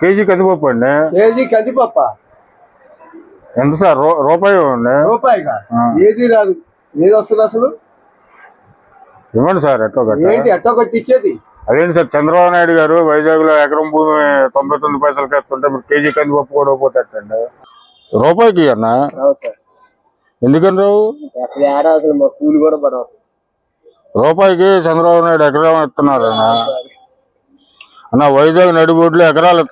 KG కందిపప్పు అండి. KG కందిపప్ప? ఎంత సార్? రూపాయి అండి రూపాయిగా. ఏది రాదు? ఏది వస్తుంది అసలు? ఇవ్వండి సార్ ఎట్టో ఏంటి ఎట్టో ఒకటి ఇచ్చేది? అదేంటి సార్ చంద్రబాబు నాయుడు గారు వైజాగ్లో ఎకరం భూమి తొంభై తొమ్మిది పైసలకి ఇస్తుంటే మీరు కేజీ కందిపప్పు కూడా పోతేటండి. రూపాయికి అన్న ఎందుకని రావు? కూలి కూడా పడవు. రూపాయికి చంద్రబాబు నాయుడు ఎకరం ఇస్తున్నారన్న అన్న వైజాగ్ నడిబోడ్లు ఎకరాలు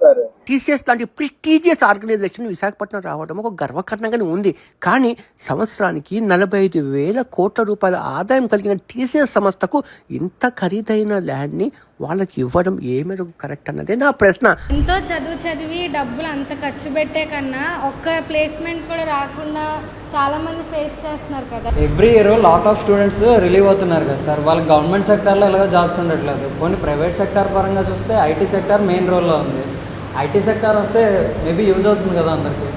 సార్. టీసీఎస్ లాంటి ప్రెస్టీజియస్ ఆర్గనైజేషన్ విశాఖపట్నం రావడం ఒక గర్వకారణంగానే ఉంది. కానీ సంవత్సరానికి నలభై ఐదు వేల కోట్ల రూపాయల ఆదాయం కలిగిన టీసీఎస్ సంస్థకు ఇంత ఖరీదైన ల్యాండ్ని వాళ్ళకి ఇవ్వడం ఏ మేరకు కరెక్ట్ అన్నదే నా ప్రశ్న. ఎంతో చదువు చదివి డబ్బులు అంత ఖర్చు పెట్టే కన్నా ఒక్క ప్లేస్మెంట్ కూడా రాకుండా చాలా మంది ఫేస్ చేస్తున్నారు కదా. Every year lot of students relieve అవుతున్నారు కదా సార్ వాళ్ళకి గవర్నమెంట్ సెక్టార్లో ఎలాగో జాబ్స్ ఉండట్లేదు. కొన్ని ప్రైవేట్ సెక్టార్ పరంగా చూస్తే ఐటీ సెక్టార్ మెయిన్ రోల్లో ఉంది. ఐటీ సెక్టార్ వస్తే మేబీ యూజ్ అవుతుంది కదా అందరికీ.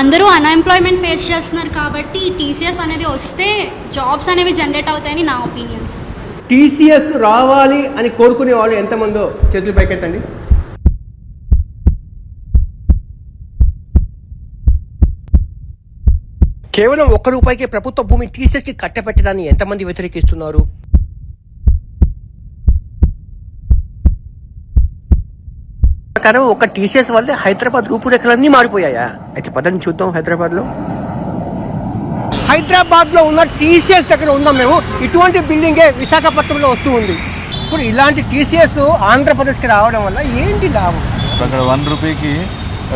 అందరూ అన్ఎంప్లాయ్మెంట్ ఫేస్ చేస్తున్నారు కాబట్టి టీసీఎస్ అనేది వస్తే జాబ్స్ అనేవి జనరేట్ అవుతాయని నా ఒపీనియన్స్ టీసీఎస్ రావాలి అని కోరుకునే వాళ్ళు ఎంతమందో చేతులు పైకెత్తండి. కేవలం ఒక్క రూపాయికి ప్రభుత్వ భూమి టీసీఎస్కి కట్టబెట్టడాన్ని ఎంతమంది వ్యతిరేకిస్తున్నారు? ప్రకారం ఒక టీసీఎస్ వల్లే హైదరాబాద్ రూపురేఖలన్నీ మారిపోయాయా? అయితే పదని చూద్దాం హైదరాబాద్లో హైదరాబాద్లో ఉన్న టీసీఎస్ దగ్గర ఉన్నాం మేము. ఇటువంటి బిల్డింగే విశాఖపట్నంలో వస్తూ ఉంది. ఇప్పుడు ఇలాంటి టీసీఎస్ ఆంధ్రప్రదేశ్కి రావడం వల్ల ఏంటి లాభం? అక్కడ వన్ రూపీకి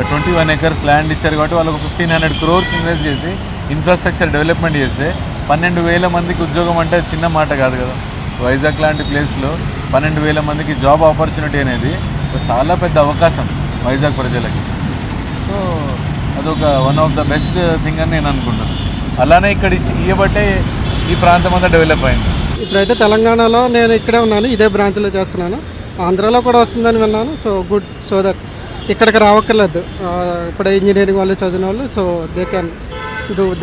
ట్వంటీ వన్ ఎకర్స్ ల్యాండ్ ఇచ్చారు కాబట్టి వాళ్ళకు ఫిఫ్టీన్ హండ్రెడ్ క్రోర్స్ ఇన్వెస్ట్ చేసి ఇన్ఫ్రాస్ట్రక్చర్ డెవలప్మెంట్ చేస్తే పన్నెండు వేల మందికి ఉద్యోగం అంటే చిన్న మాట కాదు కదా. వైజాగ్ లాంటి ప్లేస్లో పన్నెండు వేల మందికి జాబ్ ఆపర్చునిటీ అనేది చాలా పెద్ద అవకాశం వైజాగ్ ప్రజలకి. సో అదొక one of the best thing అని నేను అనుకుంటున్నాను. అలానే ఇక్కడ ఇవ్వబట్టే ఈ ప్రాంతం అంతా డెవలప్ అయింది. ఇప్పుడైతే తెలంగాణలో నేను ఇక్కడే ఉన్నాను ఇదే బ్రాంచ్లో చేస్తున్నాను. ఆంధ్రాలో కూడా వస్తుందని విన్నాను సో గుడ్ సో దట్ ఇక్కడికి రావక్కర్లేదు. ఆ, ఇప్పుడు ఇంజనీరింగ్ వాళ్ళు చదివిన వాళ్ళు so they can to do with